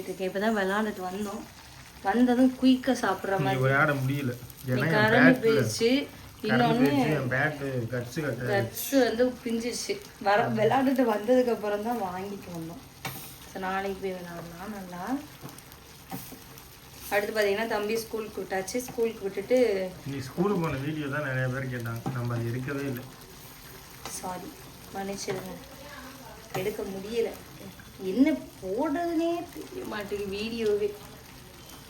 Noodles கிண்டிட்டு இருக்கேன் இப்போ தான் விளாண்டுட்டு வந்தோம். வந்ததும் குயிக்காக சாப்பிட்ற மாதிரி. விளையாட முடியல. கரண்ட் போயிடுச்சு. கட்ஸு வந்து பிஞ்சிருச்சு. வர விளாண்டுட்டு வந்ததுக்கு அப்புறம் தான் வாங்கிட்டு வந்தோம். நாளைக்கு போய் விளாடலாம் நல்லா. அடுத்து பார்த்தீங்கன்னா தம்பி ஸ்கூலுக்கு விட்டாச்சு. ஸ்கூலுக்கு விட்டுட்டு நீ ஸ்கூலுக்கு போன வீடியோ தான் நிறைய பேர் கேட்டாங்க. நம்ம அது எடுக்கவே இல்லை. சாரி மன்னிச்சிடுங்க. எடுக்க முடியல. என்ன போடுறதுனே தெரிய மாட்டேங்குது வீடியோவே.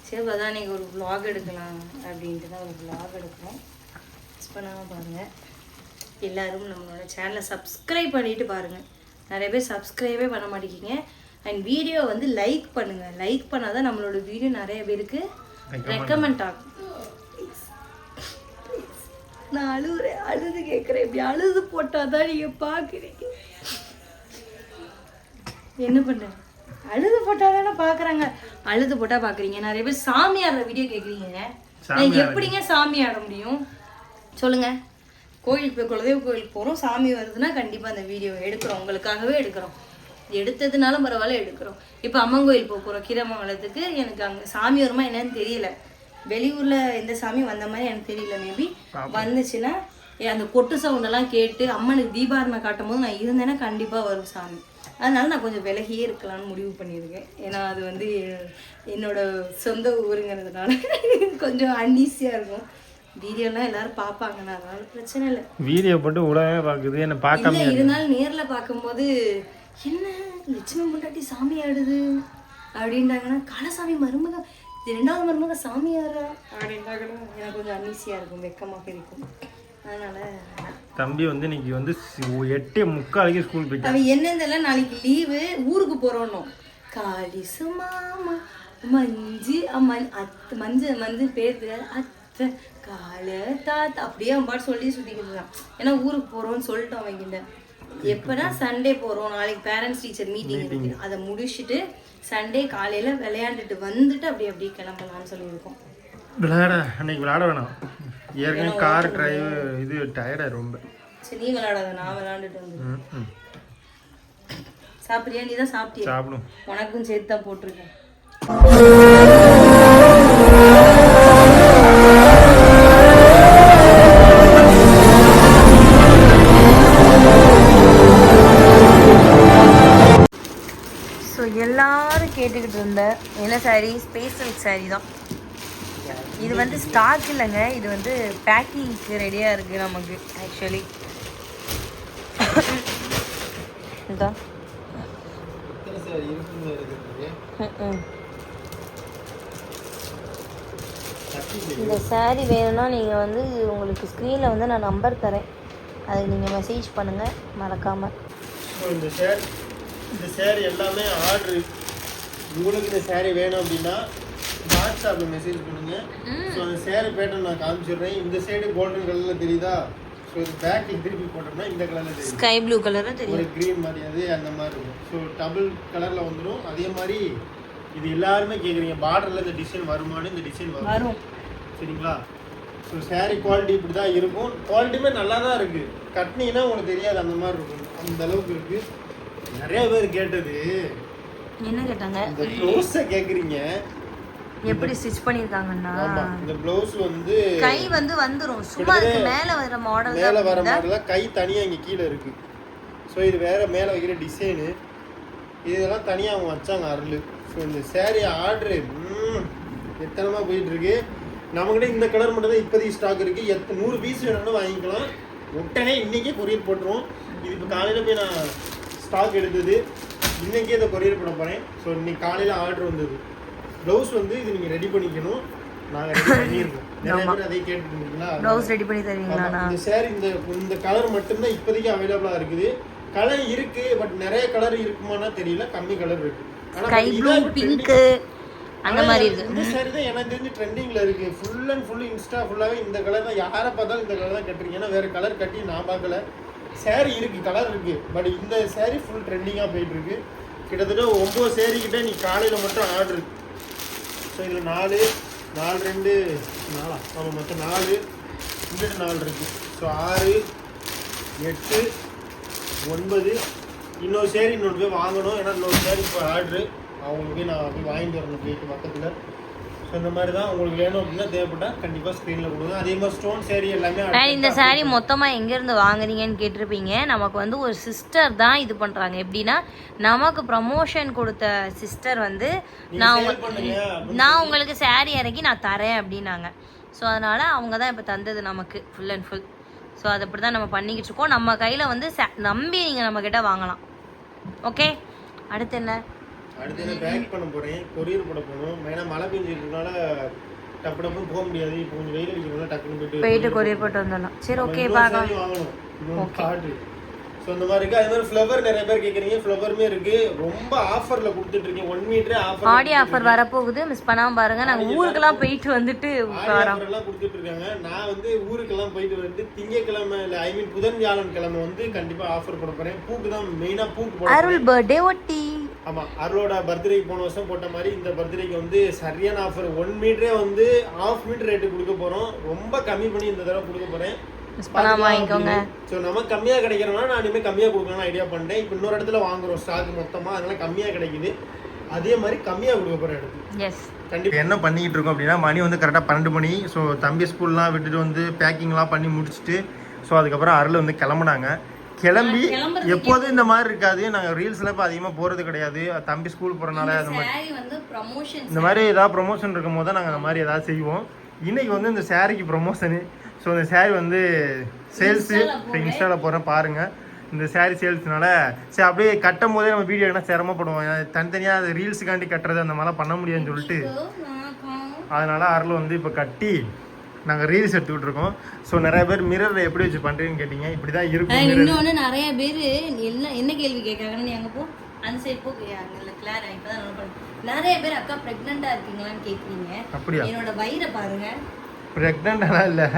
சரி அதான் நீங்கள் ஒரு vlog எடுக்கலாம் அப்படின்ட்டு தான் ஒரு vlog எடுக்கிறோம் மிஸ் பண்ணாமல் பாருங்கள் எல்லாரும் நம்மளோட சேனலை சப்ஸ்கிரைப் பண்ணிட்டு பாருங்கள் நிறைய பேர் சப்ஸ்கிரைபே பண்ண மாட்டேங்கிங்க அண்ட் வீடியோ வந்து லைக் பண்ணுங்கள் லைக் பண்ணால் தான் நம்மளோட வீடியோ நிறைய பேருக்கு ரெக்கமெண்ட் ஆகும். நான் அழுகுறேன் அழுது கேட்குறேன் இப்படி அழுது போட்டால் தான் நீங்கள் பார்க்குறீங்க என்ன பண்ண? அழுது போட்டால் தானே பார்க்குறாங்க அழுது போட்டால் பார்க்குறீங்க நிறைய பேர் சாமி ஆடுற வீடியோ கேட்குறீங்க நான் எப்படிங்க சாமி ஆட முடியும்? சொல்லுங்க. கோயிலுக்கு போய் குலதெய்வ கோயிலுக்கு போகிறோம் சாமி வருதுன்னா கண்டிப்பாக அந்த வீடியோ எடுக்கிறோம். உங்களுக்காகவே எடுக்கிறோம். எடுத்ததுனால பரவாயில்ல எடுக்கிறோம். இப்போ அம்மன் கோயில் போக போகிறோம் கீரமங்கலத்துக்கு எனக்கு அங்கே சாமி வருமா என்னன்னு தெரியல. வெளியூர்ல எந்த சாமி வந்த மாதிரி எனக்கு தெரியல மேபி வந்துச்சுன்னா அந்த கொட்டு சவுண்டெல்லாம் கேட்டு அம்மனுக்கு தீபாரணை காட்டும் போது நான் இருந்தேன்னா கண்டிப்பாக வரும் சாமி. அதனால நான் கொஞ்சம் விலகியே இருக்கலாம்னு முடிவு பண்ணியிருக்கேன். ஏன்னா அது வந்து என்னோட சொந்த ஊருங்கிறதுனால கொஞ்சம் அன்ஈஸியாக இருக்கும். வீடியோலாம் எல்லாரும் பார்ப்பாங்கண்ணா அதனால பிரச்சனை இல்லை. வீடியோ போட்டு உலகமே பார்க்குது. என்ன பார்க்காம இருந்தாலும் நேர்ல பார்க்கும்போது என்ன? லட்சுமி முண்டாட்டி சாமி ஆடுது? அப்படின்ட்டாங்கன்னா காலசாமி மருமக ரெண்டாவது மருமக சாமி ஆடுறா? அப்படின்ட்டாங்கன்னா எனக்கு கொஞ்சம் அன்னீசியாக இருக்கும் வெக்கமாக இருக்கும். அதனால தம்பி வந்து இன்னைக்கு வந்து எட்டே முக்காலுக்கு ஸ்கூல் போயிட்டான் அவன் என்னதெல்லாம் நாளைக்கு லீவு ஊருக்கு போறோம் காளிசு மாமா மஞ்சு அத்தை மஞ்சு மஞ்சு பேர் தெரியாது அத்தை கால தாத்தா அப்படியே அவன் பாட்டு சொல்லி சுத்திக்கிட்டு இருக்கான். ஏன்னா ஊருக்கு போறோம்னு சொல்லிட்டோம் அவங்கிட்ட எப்பனா சண்டே போறோம்? நாளைக்கு பேரண்ட்ஸ் டீச்சர் மீட்டிங் இருக்கு. அதை முடிச்சுட்டு சண்டே காலையில விளையாண்டுட்டு வந்துட்டு அப்படியே அப்படியே கிளம்பலாம்னு சொல்லியிருக்கோம். விளையாட அன்னைக்கு விளையாட வேணாம். ஏற்கனவே கார் டிரைவ் இது டயர்டா ரொம்ப. சரி நீ விளையாடாத நான் விளையாண்டுட்டு வந்து. சாப்பிட்றியா? நீ தான் சாப்பிட்டியா? சாப்பிடும். உனக்கும் சேர்த்து தான் போட்டிருக்கேன். ஸோ எல்லாரும் கேட்டுக்கிட்டு இருந்த என்ன சாரீ ஸ்பேஸ் சாரீ தான். வந்து ஸ்டாக் இல்லைங்க. இது வந்து பேக்கிங்க்கு ரெடியாக இருக்குது நமக்கு ஆக்சுவலி இதான் இந்த saree வேணும்னா நீங்கள் வந்து உங்களுக்கு ஸ்க்ரீனில் வந்து நான் நம்பர் தரேன். அதுக்கு நீங்கள் மெசேஜ் பண்ணுங்கள் மறக்காமல் இந்த சேர் இந்த சேர் எல்லாமே ஆர்டர். உங்களுக்கு இந்த சேரீ வேணும் அப்படின்னா வாட்ஸ்அப்பில் மெசேஜ் பண்ணுங்க. ஸோ அந்த சேரீ பேட்டர்ன் நான் காமிச்சிடுறேன். இந்த சைடு கோல்டன் கலரில் தெரியுதா? ஸோ இது பேக் திருப்பி போட்டோம்னா இந்த கலரில் தெரியும். ஸ்கை ப்ளூ கலராக தெரியும் ஒரு க்ரீன் மாதிரி அது அந்த மாதிரி இருக்கும். ஸோ டபுள் கலரில் வந்துடும் அதே மாதிரி இது எல்லாருமே கேட்குறீங்க பார்டரில் இந்த டிசைன் வருமானு இந்த டிசைன் வரும். வரும். சரிங்களா? ஸோ saree குவாலிட்டி இப்படி தான் இருக்கும். குவாலிட்டியுமே நல்லா தான் இருக்குது கட்டினீங்கன்னா உங்களுக்கு தெரியாது அந்த மாதிரி இருக்கும். அந்த அளவுக்கு இருக்குது நிறைய பேர் கேட்டது. என்ன கேட்டாங்க? இந்த ப்ளவுஸை கேட்குறீங்க எப்படி ஸ்டிச் பண்ணியிருக்காங்கன்னா? ஆமாம் இந்த ப்ளவுஸ் வந்து கை வந்து வந்துரும். சும்மா அதுக்கு மேலே வர மாடல் மேலே வர தான். கை தனியாக இங்கே கீழே இருக்குது ஸோ இது வேற மேலே வைக்கிற டிசைனு இதெல்லாம் தனியாக அவங்க வச்சாங்க அருள். ஸோ இந்த சேரீ ஆர்டரு எத்தனமாக போயிட்டு இருக்கு நம்மகிட்ட இந்த கலர் மட்டும் தான் இப்போதைக்கு ஸ்டாக் இருக்கு. எத்த நூறு பீஸ் வேணும்னு வாங்கிக்கலாம். உடனே இன்னைக்கே கொரியர் போட்டுருவோம். இது இப்போ காலையில் போய் நான் ஸ்டாக் எடுத்தது. இன்னைக்கே இதை கொரியர் பண்ண போகிறேன் ஸோ இன்னைக்கு காலையில் ஆர்டர் வந்தது. ப்ளவுஸ் வந்து இது நீங்கள் ரெடி பண்ணிக்கணும். நாங்கள் ரெடி பண்ணியிருக்கோம். நிறைய பேர் அதே கேட்டுருந்தீங்களா ப்ளவுஸ் ரெடி பண்ணி தருவீங்களாண்ணா ஆமா, இந்த சேரீ இந்த இந்த கலர் மட்டும்தான் இப்போதைக்கு அவைலபிளா இருக்குது. கலர் இருக்கு பட் நிறைய கலர் இருக்குமானா தெரியல. கம்மி கலர் இருக்கு. ஸ்கை ப்ளூ அந்த மாதிரி இருக்கு. இந்த சேரீ தான் எனக்கு தெரிஞ்சு ட்ரெண்டிங்ல இருக்கு. ஃபுல் அண்ட் ஃபுல் இன்ஸ்டா ஃபுல்லாவே இந்த கலர் தான். யாரை பார்த்தாலும் இந்த கலர் தான் கட்டுறீங்க. ஏன்னா வேற கலர் கட்டி நான் பார்க்கல. சேரீ இருக்கு கலர் இருக்கு. பட் இந்த சேரீ ஃபுல் ட்ரெண்டிங்கா போயிட்டு இருக்கு. கிட்டத்தட்ட ஒன்பது சேரீ கிட்ட நீ காலையில மட்டும் ஆர்டர் ஸோ இதில் நாலு நாலு ரெண்டு நாலா? ஆமாம் மொத்தம் நாலு. இங்கிட்டு நாலு இருக்கு. ஸோ ஆறு எட்டு ஒன்பது. இன்னொரு சேரி இன்னொரு போய் வாங்கணும். ஏன்னா இன்னொரு சேரி இப்போ ஆர்டரு அவங்களுக்கு நான் போய் வாங்கிட்டு வரணும் போயிட்டு பக்கத்தில். ஸோ இந்த மாதிரி தான் உங்களுக்கு வேணும் அப்படின்னா தேவைப்பட்டால் கண்டிப்பாக ஸ்க்ரீனில் கொடுங்க. அதே மாதிரி ஸ்டோன் சேரீ எல்லாமே அண்ட் இந்த saree மொத்தமாக எங்கேருந்து வாங்குறீங்கன்னு கேட்டிருப்பீங்க. நமக்கு வந்து ஒரு சிஸ்டர் தான் இது பண்ணுறாங்க எப்படின்னா நமக்கு ப்ரமோஷன் கொடுத்த சிஸ்டர் வந்து நான் நான் உங்களுக்கு saree இறக்கி நான் தரேன் அப்படின்னாங்க. ஸோ அதனால் அவங்க தான் இப்போ தந்தது நமக்கு ஃபுல் அண்ட் ஃபுல் ஸோ அது அப்படி தான் நம்ம பண்ணிக்கிட்டு இருக்கோம். நம்ம கையில் வந்து நம்பி நீங்கள் நம்மக்கிட்ட வாங்கலாம். ஓகே அடுத்து என்ன? அடுத்து பேக் பண்ண போகிறேன் கொரியர் போட போகணும். ஏன்னா மழை பெஞ்சிருக்கனால டப்பு டப்புன்னு போக முடியாது. இப்போ கொஞ்சம் வெயில் அடிக்கிறதுனால டக்குன்னு போயிட்டு போயிட்டு கொரியர் போட்டு வந்துடலாம். சரி ஓகே வாங்கணும். கார்டு ஸோ இந்த மாதிரி இருக்கு. அதே மாதிரி ஃப்ளவர் நிறைய பேர் கேட்குறீங்க ஃப்ளவருமே இருக்கு. ரொம்ப ஆஃபர்ல கொடுத்துட்டு இருக்கீங்க. ஒன் மீட்டரே ஆஃபர் ஆடி ஆஃபர் வரப்போகுது. மிஸ் பண்ணாமல் பாருங்க. நாங்கள் ஊருக்கெல்லாம் போயிட்டு வந்துட்டு ஆடி ஆஃபர் எல்லாம் கொடுத்துட்டு இருக்காங்க. நான் வந்து ஊருக்கெல்லாம் போயிட்டு வந்து திங்கக்கிழமை இல்லை ஐ மீன் புதன் வியாழன் கிழமை வந்து கண்டிப்பா ஆஃபர் போட போறேன். பூக்கு தான் மெயினா பூக்கு அருள் பர்த்டே ஒட்டி. ஆமா அருளோட பர்த்டேக்கு போன வருஷம் போட்ட மாதிரி இந்த பர்த்டேக்கு வந்து சரியான ஆஃபர் ஒன் மீட்டரே வந்து ஆஃப் மீட்டர் ரேட்டு கொடுக்க போறோம். ரொம்ப கம்மி பண்ணி இந்த தடவை கொடுக்க வாங்கிக்கோங்க. ஸோ நமக்கு கம்மியா கிடைக்கிறனால நான் இனிமேல் கம்மியா கொடுக்கணும்னு ஐடியா பண்ணேன் இப்போ இன்னொரு இடத்துல வாங்குறோம் ஸ்டாக் மொத்தமா அதனால கம்மியா கிடைக்குது. அதே மாதிரி கம்மியா கொடுக்க போறேன் எடுத்து எஸ் கண்டிப்பாக என்ன பண்ணிக்கிட்டு இருக்கோம் அப்படின்னா மணி வந்து கரெக்டாக பன்னெண்டு மணி. ஸோ தம்பி ஸ்கூல்லாம் விட்டுட்டு வந்து பேக்கிங்லாம் பண்ணி முடிச்சுட்டு ஸோ அதுக்கப்புறம் அருள் வந்து கிளம்புனாங்க. கிளம்பி எப்போதும் இந்த மாதிரி இருக்காது. நாங்கள் ரீல்ஸ்லாம் இப்போ அதிகமாக போகிறது கிடையாது. தம்பி ஸ்கூல் போகிறனால அந்த மாதிரி இந்த மாதிரி ஏதாவது ப்ரொமோஷன் இருக்கும் போது தான் நாங்கள் அந்த மாதிரி ஏதாவது செய்வோம். இன்னைக்கு வந்து இந்த சாரிக்கு ப்ரொமோஷனு ஸோ இந்த சாரி வந்து சேல்ஸு இன்ஸ்டாவில் போகிறேன் பாருங்கள் இந்த சாரி சேல்ஸ்னால சரி அப்படியே கட்டும் போதே நம்ம வீடியோ என்ன சிரமப்படுவோம். தனித்தனியாக அது ரீல்ஸுக்காண்டி கட்டுறது அந்த மாதிரிலாம் பண்ண முடியாதுன்னு சொல்லிட்டு. அதனால அருள் வந்து இப்போ கட்டி நாங்கள் ரீல்ஸ் எடுத்துக்கிட்டு இருக்கோம் ஸோ நிறைய பேர் மிரரில் எப்படி வச்சு பண்ணுறீங்கன்னு கேட்டிங்க? இப்படி தான் இருக்கும். இன்னொன்னு நிறைய பேர் என்ன என்ன கேள்வி கேட்கறாங்கன்னு நீ அங்க போ. அந்த சைடு போ அங்க கிளார் note பண்ணேன். நிறைய பேர் அக்கா பிரெக்னண்டா இருக்கீங்களான்னு கேக்குறீங்க. அப்படியா? என்னோட வயிறை பாருங்க. ப்ரெக்னென்டாலாம் இல்லை.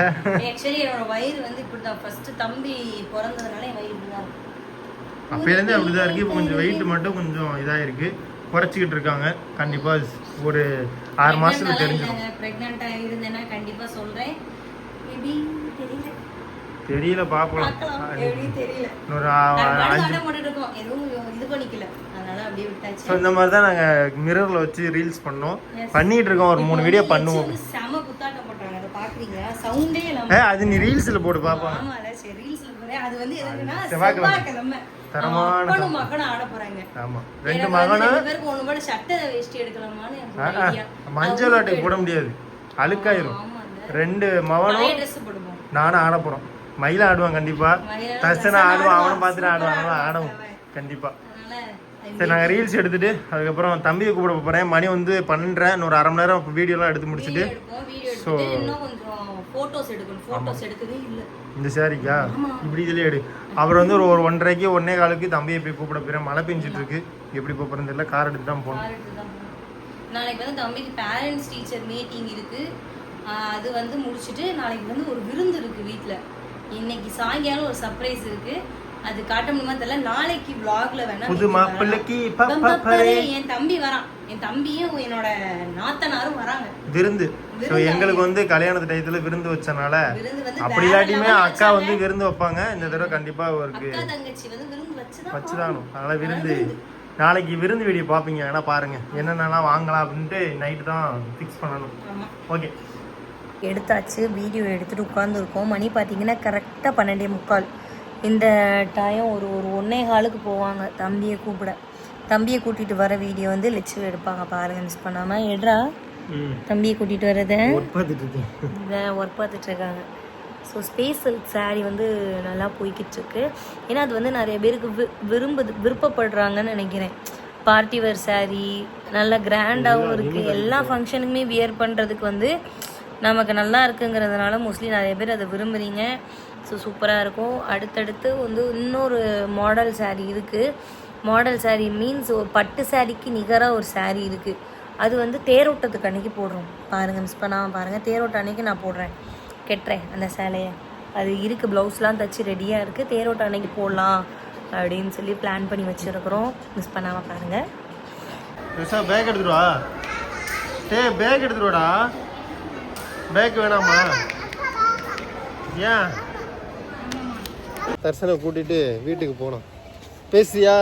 ஆக்சுவலி என்னோட வயிறு வந்து இப்படிதான். ஃபர்ஸ்ட் தம்பி பிறந்ததுனால என் வயிறு இப்படிதான் இருக்கும். அப்போலேருந்து அப்படி தான் இருக்குது இப்போ கொஞ்சம் வெயிட் மட்டும் கொஞ்சம் இதாக இருக்குது குறைச்சிக்கிட்டு இருக்காங்க. கண்டிப்பாக ஒரு ஆறு மாதத்துல தெரிஞ்சிடும் pregnant-ஆ இருந்தேன்னா கண்டிப்பா சொல்றேன். எப்படி தெரியல. பார்க்கலாம். அப்படியே விட்டாச்சு. ஸோ இந்த மாதிரி தான் நாங்கள் மிரரில் வச்சு ரீல்ஸ் பண்ணோம். பண்ணிட்டு இருக்கோம். ஒரு மூணு வீடியோ பண்ணுவோம். அதை நீ ரீல்ஸில் போட்டு ரீல்ஸ்ல போறேன் அது வந்து எதுக்குன்னா செவ்வாய்க்கிழமை. செவ்வாய்க்கிழமை. தரமான அவன் அப்பனும் மகனும் ஆட போறாங்க. ஆமாம் ரெண்டு மகனும் ரெண்டு பேருக்கு ஒண்ணு போல சட்டை வேஷ்டி எடுக்கலாமான்னு எனக்கு ஒரு ஆ, idea. மஞ்சள் ஆட்டை போட முடியாது. அழுக்காயிரும். ரெண்டு மகனும் நானும் ஆட போகிறோம் மயில ஆடுவான் கண்டிப்பாக மயிலா தர்சனா ஆடுவான் அவனை ஆடுவான். பார்த்துட்டு ஆடுவான். ஆடவும் அவன். சரி நாங்கள் ரீல்ஸ் எடுத்துட்டு அதுக்கப்புறம் தம்பியை கூப்பிட போகிறேன் மணி வந்து பன்னெண்டரை இன்னொரு அரை மணி நேரம் வீடியோலாம் எடுத்து முடிச்சுட்டு. இல்ல. இந்த சாரிக்கா இப்படி இதுலேயே எடு. அவர் வந்து ஒரு ஒரு ஒன்றரைக்கு ஒன்னே காலுக்கு தம்பியை போய் கூப்பிட போகிறேன் மழை பெஞ்சிட்டு இருக்கு எப்படி போகிறேன்னு தெரியல. கார் எடுத்து தான் போகணும். நாளைக்கு வந்து தம்பிக்கு பேரண்ட்ஸ் டீச்சர் மீட்டிங் இருக்கு. ஆஹ் அது வந்து முடிச்சுட்டு நாளைக்கு வந்து ஒரு விருந்து இருக்கு வீட்ல. இன்னைக்கு சாயங்காலம் ஒரு சர்ப்ரைஸ் இருக்கு. அது காட்ட முடியுமா தெரியல. நாளைக்கு vlogல வேணா புது மாப்பிள்ளைக்கு என் தம்பி வரான். என் தம்பியும் என்னோட நாத்தனாரும் வராங்க. விருந்து. ஸோ எங்களுக்கு வந்து கல்யாணத்து டயத்தில் விருந்து வச்சனால அப்படி இல்லாட்டியுமே அக்கா. வந்து விருந்து வைப்பாங்க. இந்த தடவை விருந்து வச்சுதான் வச்சுதானும். அதனால விருந்து நாளைக்கு விருந்து வீடியோ பார்ப்பீங்க. வேணா பாருங்க. என்னென்னலாம் வாங்கலாம் அப்படின்ட்டு நைட்டு தான் ஃபிக்ஸ் பண்ணணும். ஓகே எடுத்தாச்சு. வீடியோ எடுத்துட்டு உட்காந்துருக்கோம் மணி பார்த்தீங்கன்னா கரெக்டாக பன்னெண்டே முக்கால். இந்த டைம் ஒரு ஒரு ஒன்னே காலுக்கு போவாங்க. தம்பியை கூப்பிட. தம்பியை கூட்டிட்டு வர வீடியோ வந்து லெச்சு எடுப்பாங்க. பாருங்க மிஸ் பண்ணாம. எடுறா தம்பியை கூட்டிட்டு வரத. ஒர்க் பார்த்துட்டு இருக்காங்க ஸோ ஸ்பேஸ் சில்க் saree வந்து நல்லா போய்கிட்டு இருக்கு ஏன்னா அது வந்து நிறைய பேருக்கு வி விரும்புது விருப்பப்படுறாங்கன்னு நினைக்கிறேன். பார்ட்டி வேர் saree நல்லா கிராண்டாகவும் இருக்குது எல்லா ஃபங்க்ஷனுக்குமே வியர் பண்ணுறதுக்கு வந்து நமக்கு நல்லா இருக்குங்கிறதுனால மோஸ்ட்லி நிறைய பேர் அதை விரும்புகிறீங்க ஸோ சூப்பராக இருக்கும். அடுத்தடுத்து வந்து இன்னொரு மாடல் சாரீ இருக்குது மாடல் சாரீ மீன்ஸ் ஒரு பட்டு சாரீக்கு நிகராக ஒரு சாரீ இருக்குது அது வந்து தேரோட்டத்துக்கு அன்றைக்கி போடுறோம். பாருங்கள் மிஸ் பண்ணாமல் பாருங்கள் தேரோட்டம் அன்னைக்கு நான் போடுறேன். கெட்டுறேன் அந்த சேலையை. அது இருக்குது ப்ளவுஸ்லாம் தச்சு ரெடியாக இருக்குது தேரோட்டம் அன்னைக்கு போடலாம் அப்படின்னு சொல்லி பிளான் பண்ணி வச்சுருக்குறோம். மிஸ் பண்ணாமல் பாருங்கள் பேக் எடுத்துட்டு வா. பேக் எடுத்துடுவாடா பேக் வேணாமா? ஏன்? தர்சனை கூட்டிட்டு வீட்டுக்கு போனோம். பேசுறியா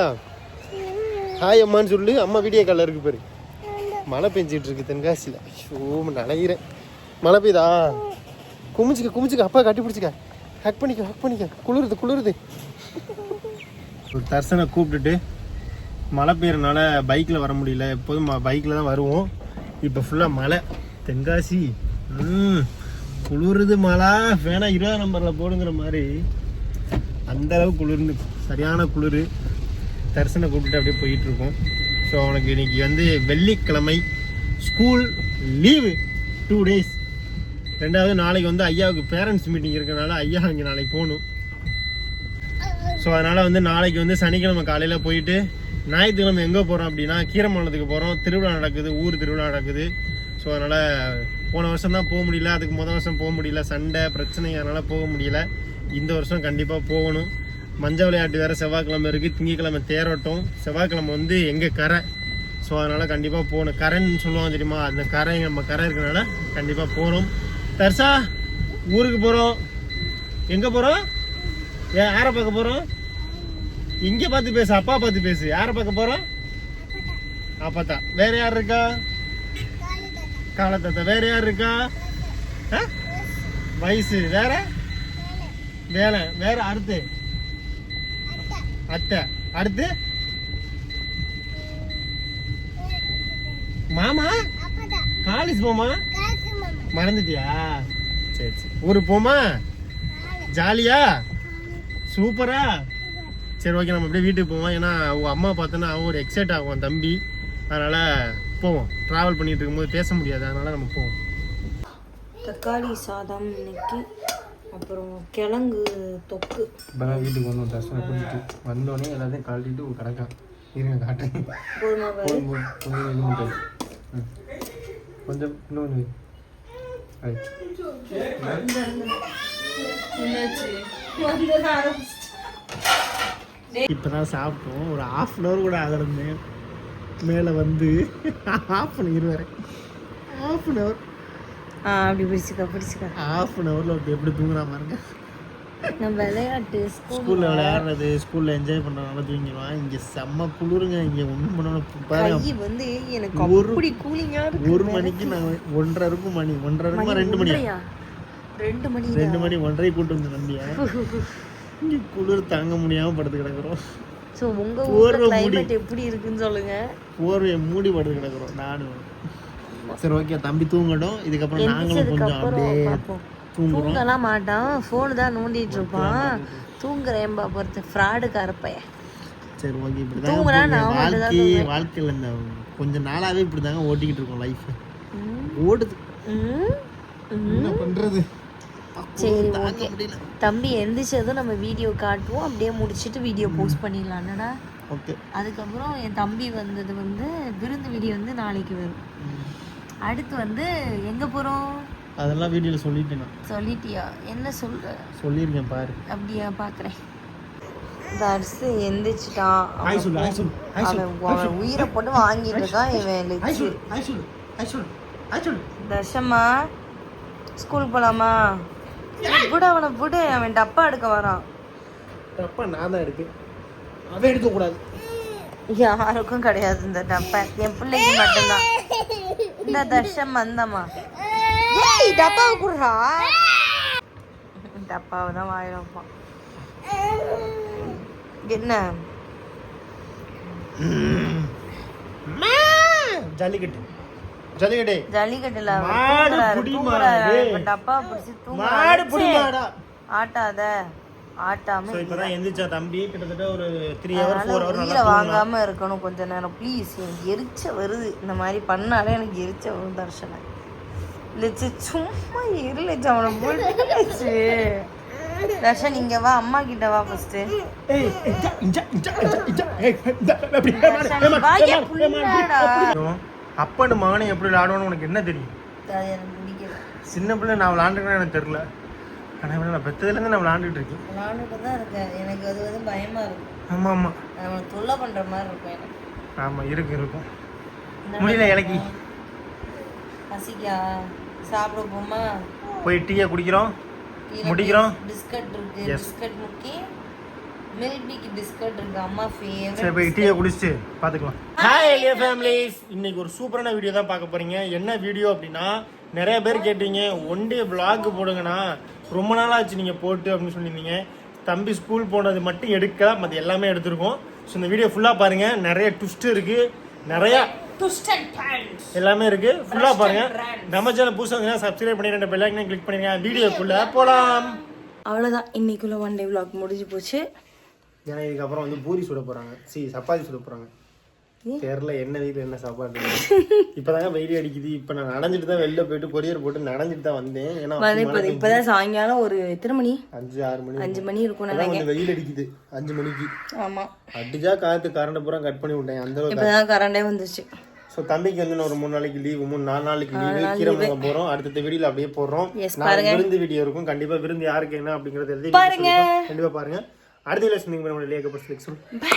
ஹாய் அம்மான்னு சொல்லி. அம்மா வீடியோ காலில் இருக்கு பாரு. மழை பெஞ்சிட்டு இருக்கு தென்காசியில். ஐயோ நனைகிறேன் மழை பெய்யுதா? குமிச்சிக்க குமிச்சிக்க. அப்பா கட்டி பிடிச்சிக்க. ஹக் பண்ணிக்க ஹக் பண்ணிக்க. குளிருது குளிருது. ஒரு தர்சனை கூப்பிட்டுட்டு மழை பெய்யறனால பைக்கில் வர முடியல. எப்போதும் பைக்கில் தான் வருவோம். இப்போ ஃபுல்லாக மழை. தென்காசி. ம் குளிருது மழை வேணா இருபது நம்பரில் போடுங்கிற மாதிரி அந்த அளவு குளிர்ந்து சரியான குளிர். தரிசனை கூப்பிட்டு அப்படியே போயிட்டு இருக்கோம் ஸோ அவனுக்கு இன்னைக்கு வந்து வெள்ளிக்கிழமை ஸ்கூல் லீவு டூ டேஸ் ரெண்டாவது நாளைக்கு வந்து ஐயாவுக்கு பேரண்ட்ஸ் மீட்டிங் இருக்கனால ஐயா இங்கே நாளைக்கு போகணும். ஸோ அதனால் வந்து நாளைக்கு வந்து சனிக்கிழமை காலையில் போயிட்டு ஞாயிற்றுக்கிழமை எங்கே போகிறோம் அப்படின்னா கீரமங்கலத்துக்கு போகிறோம் திருவிழா நடக்குது ஊர் திருவிழா நடக்குது. ஸோ அதனால் போன வருஷம் தான் போக முடியல அதுக்கு முதல் வருஷம் போக முடியல. சண்டை பிரச்சனை அதனால் போக முடியல. இந்த வருஷம் கண்டிப்பாக போகணும். மஞ்சள் விளையாட்டு வேறு செவ்வாய்க்கிழமை இருக்குது திங்கக்கிழமை தேரோட்டம். செவ்வாய்க்கிழமை வந்து எங்கள் கரை? ஸோ அதனால் கண்டிப்பாக போகணும். கரைன்னு சொல்லுவாங்க தெரியுமா? அந்த கரை நம்ம கரை இருக்கிறனால கண்டிப்பாக போகிறோம் தர்சா ஊருக்கு போகிறோம் எங்கே போகிறோம் ஏ யாரை பார்க்க போகிறோம் இங்கே பார்த்து பேசு அப்பா பார்த்து பேசு. யாரை பார்க்க போகிறோம் அப்பா வேறு யார் இருக்கா? காலத்தாத்தா. வேற யார் இருக்கா? வயசு. வேற? வேலை. வேற அடுத்து? அத்தை. அடுத்து? மாமா? காலேஜ் போமா? மறந்துட்டியா? சரி சரி. ஊருக்கு போமா? ஜாலியா? சூப்பரா? சரி ஓகே. நம்ம அப்படியே வீட்டுக்கு போவோம். ஏன்னா அவங்க அம்மா பார்த்தோன்னா அவன் ஒரு எக்ஸைட் ஆகும் தம்பி. அதனால போவோம். ட்ராவல் பண்ணிட்டு இருக்கும்போது பேச முடியாது. அதனால நம்ம போவோம். தக்காளி சாதம் இன்னைக்கு. அப்புறம் கிழங்கு தொக்கு. இப்போ வீட்டுக்கு வந்தோம். தர்சனம் கூட்டிட்டு வந்தோடனே எல்லாத்தையும் கழட்டிட்டு கிடக்கான் இருங்க காட்டுறேன். கொஞ்சம் இது மட்டும் ம். கொஞ்சம் இன்னொன்று ரைட் என்னாச்சு? வந்ததா ஆரம்பிச்சிட்டு. இப்போ தான் சாப்பிட்டோம். ஒரு ஹாஃப் அன் ஹவர் கூட மே மேலே வந்து ஹாஃப் அன் ஹவர் வரேன் ஹாஃப் அன் ஹவர் ஆ அப்படி பிடிச்சிக்கா பிடிச்சிக்கா. ஹாஃப் அன் ஹவரில் ஒருத்தர் எப்படி தூங்குறா பாருங்க. நம்ம விளையாட்டு ஸ்கூல் ஸ்கூலில் விளையாடுறது ஸ்கூலில் என்ஜாய் பண்ணுறதுனால தூங்கிடுவான் இங்கே செம்ம குளிருங்க இங்கே ஒன்றும் பண்ணணும் பாருங்க வந்து எனக்கு ஒரு- அப்படி கூலிங்கா இருக்கு ஒரு மணிக்கு நாங்கள் ஒன்றரை இருக்கும் மணி ஒன்றரை இருக்குமா ரெண்டு மணி? ரெண்டு மணி ரெண்டு மணி ஒன்றரை கூட்டு வந்து நம்பியா இங்கே குளிர் தாங்க முடியாமல் படுத்து கிடக்குறோம். ஸோ உங்க ஒரு ஊர்ல முடி. கிளைமேட் எப்படி இருக்குன்னு சொல்லுங்க. போர்வையை மூடி படுத்து கிடக்குறோம் நானும். சரி ஓகே தம்பி தூங்கட்டும். இதுக்கப்புறம் நாங்களும் கொஞ்சம் அப்படியே தூங்கலாம் மாட்டான் ஃபோனு தான் நோண்டிட்டு இருப்பான் தூங்குறேன் பொறுத்து. ஃப்ராடு கருப்பைய சரி ஓகே இப்படி தான் வாழ்க்கை வாழ்க்கையில் இந்த கொஞ்ச நாளாவே இப்படி தாங்க ஓட்டிக்கிட்டு இருக்கோம் லைஃப் ஓடுது. என்ன பண்றது? சரி ஓகே தம்பி எந்திரிச்சதும் நம்ம வீடியோ காட்டுவோம். அப்படியே முடிச்சிட்டு வீடியோ போஸ்ட் பண்ணிடலாம். என்னடா? ஓகே. அதுக்கப்புறம் என் தம்பி வந்தது வந்து விருந்து வீடியோ வந்து நாளைக்கு வரும். அடுத்து வந்து எங்க போறோம்? அதெல்லாம் வீடியோவில் சொல்லிட்டேன் சொல்லிட்டியா? என்ன சொல்ற? சொல்லியிருக்கேன் பாரு. அப்படியா பாக்குறேன். தர்சு எந்திரிச்சிட்டான் அவன் உயிரை போட்டு வாங்கிட்டு இருக்கான் இவன் தர்ஷமா ஸ்கூல் போலாமா? விடு அவனை விடு அவன் டப்பா எடுக்க வரான். அப்பா நான் தான் எடுக்கு அவன் எடுக்கக்கூடாது யாருக்கும் கிடையாது இந்த டப்பா. என் பிள்ளைக்கு மட்டும்தான். இந்த தர்ஷம் வந்தம்மா. ஏய் டப்பாவை குடுறா. டப்பாவை தான் வாயில வைப்பான். என்ன? ஜல்லிக்கட்டு. ஜல்லிக்கட்டு. ஜல்லிக்கட்டுல மாடு புடி டப்பாவை பிடிச்சி மாடா ஆட்டாத. ஆட்டாம இப்போ தான் எந்திரிச்சா தம்பி கிட்டத்தட்ட ஒரு த்ரீ ஹவர் ஃபோர் ஹவர் உயிரை வாங்காம இருக்கணும் கொஞ்ச நேரம். ப்ளீஸ் எனக்கு எரிச்ச வருது. இந்த மாதிரி பண்ணாலே எனக்கு எரிச்ச வரும் தர்ஷனை. லட்சு சும்மா இருந்துச்சு அவனை போட்டு தர்ஷன் இங்க வா அம்மா கிட்ட வா ஃபர்ஸ்ட் அப்பனு மகனை எப்படி விளாடுவோன்னு உனக்கு என்ன தெரியும்? சின்ன பிள்ளை நான் விளாண்டுக்கிறேன் எனக்கு தெரியல. ஆனால் இவனை நான் பெற்றதுலேருந்து நான் விளாண்டுட்டு இருக்கேன் விளாண்டுட்டு தான் இருக்கேன் எனக்கு அது வந்து பயமா இருக்கு. ஆமாம் ஆமாம் அவனை தொல்லை பண்ற மாதிரி இருக்கும் எனக்கு. ஆமாம் இருக்கு இருக்கும். முடியல இலக்கி. பசிக்கா? சாப்பிட போமா போய் டீயை குடிக்கிறோம். முடிக்கிறோம். பிஸ்கட் இருக்கு. பிஸ்கட் முக்கி மில்பிக்கு பிஸ்கட் இருக்கு. அம்மா சரி போய் ஃபேவரட் டீயை குடிச்சிட்டு பார்த்துக்கலாம் ஹாய் எலியா ஃபேமிலிஸ் இன்னைக்கு ஒரு சூப்பரான வீடியோ தான் பார்க்க போறீங்க. என்ன வீடியோ அப்படின்னா நிறைய பேர் கேட்டீங்க ஒன் டே vlog போடுங்கண்ணா. ரொம்ப நாள் ஆச்சு நீங்கள் போட்டு அப்படின்னு சொல்லியிருந்தீங்க. தம்பி ஸ்கூல் போனது மட்டும் எடுக்கல மற்ற எல்லாமே எடுத்திருக்கோம். ஸோ இந்த வீடியோ ஃபுல்லாக பாருங்க. நிறைய ட்விஸ்ட் இருக்கு. நிறைய எல்லாமே இருக்கு. ஃபுல்லாக பாருங்க. brands. நம்ம சேனல் புதுசாக சப்ஸ்கிரைப் பண்ணி ரெண்டு பெல் ஐக்கனை கிளிக் பண்ணிருங்க வீடியோக்குள்ள போகலாம் அவ்வளோதான் இன்னைக்குள்ள ஒன் டே vlog முடிஞ்சு போச்சு. ஏன்னா இதுக்கப்புறம் வந்து பூரி சுட போறாங்க. சி சப்பாத்தி சுட போறாங்க. தெரியல என்ன வீட்டில் என்ன சாப்பாடு இப்பதாங்க வெயில் அடிக்குது. இப்ப நான் நனைஞ்சிட்டு தான் வெளில போயிட்டு கொரியர் போட்டு நனைஞ்சிட்டு தான் வந்தேன். ஏன்னா இப்போ இப்போதான் சாயங்காலம் ஒரு எத்தனை மணி? அஞ்சு ஆறு மணி. அஞ்சு மணி இருக்கும் கொஞ்சம் வெயில் அடிக்குது. அஞ்சு மணிக்கு. ஆமா. அடிச்சா காத்து கரண்ட் பூரா கட் பண்ணி விட்டேன். அந்த அளவுக்கு இப்போதான் கரண்டே வந்துச்சு ஸோ தம்பிக்கு வந்து ஒரு மூணு நாளைக்கு லீவு மூணு நாலு நாளைக்கு லீவு கீரை போறோம். அடுத்த வீடியோல அப்படியே போடுறோம். விருந்து வீடியோ இருக்கும். கண்டிப்பா விருந்து யாருக்கு என்ன அப்படிங்கறது எழுதி. கண்டிப்பா பாருங்க. அடுத்த வீடியோ சந்திக்கும் லேக்கப்பட்டு பை